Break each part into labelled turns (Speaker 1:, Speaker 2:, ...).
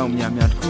Speaker 1: လောက်
Speaker 2: များများတစ်ခု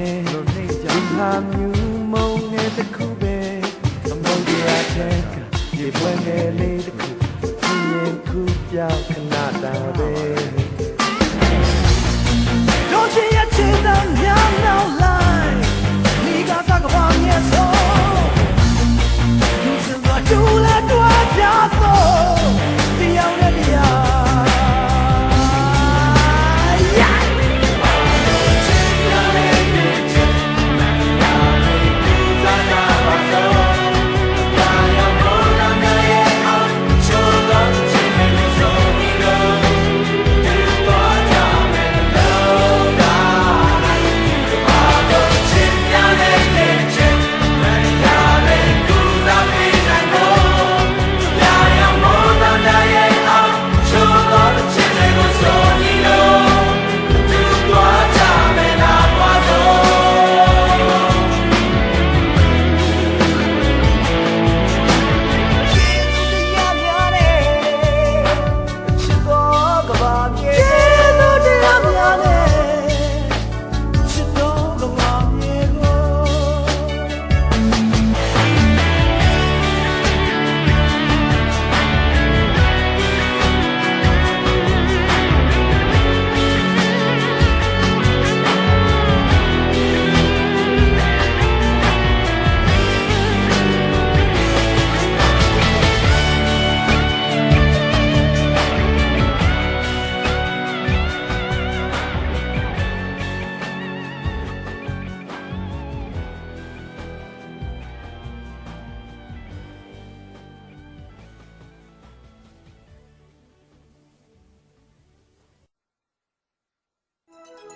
Speaker 2: ပဲ
Speaker 3: ဒီဟာမျိုးမုံငယ်
Speaker 2: တစ်ခုပဲအမော
Speaker 1: င်ကြီးအချက်ကဒီပွဲငယ်လေး
Speaker 3: တ
Speaker 1: စ်
Speaker 3: ခုရင်ခုပြောင်းခဏတာပဲ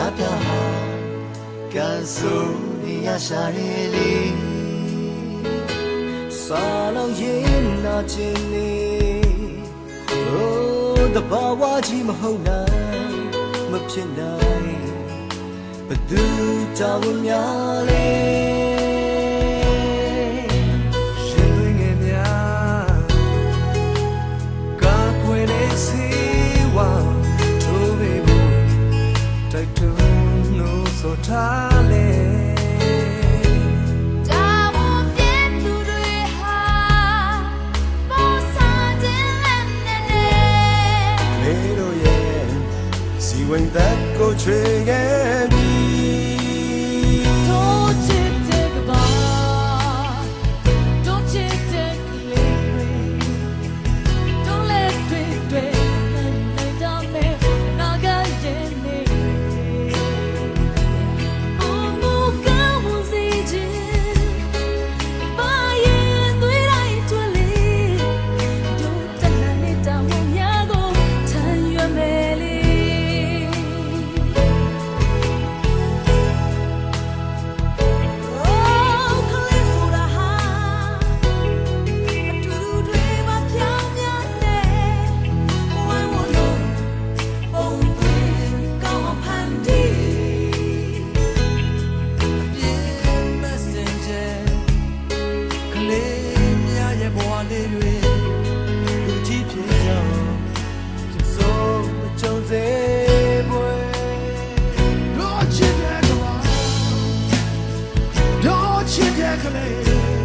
Speaker 3: များ
Speaker 1: ပြား
Speaker 4: ဟာကန်ဆိုနေရရှာရလေ
Speaker 3: စာလုံးရင်နာခြင်းလေโอ้တဘာဝကြီးမဟုတ်နိုင်မဖြစ်နိုင်ဘ
Speaker 2: သူကြောင့်များလေ
Speaker 1: ရှင်တွေငယ်များကားပွေနေစီ တိုက်တွန်းလို့ဆိုထားလေ
Speaker 5: ဝင်
Speaker 2: သက်ကိုချွေခဲ့
Speaker 1: escalator.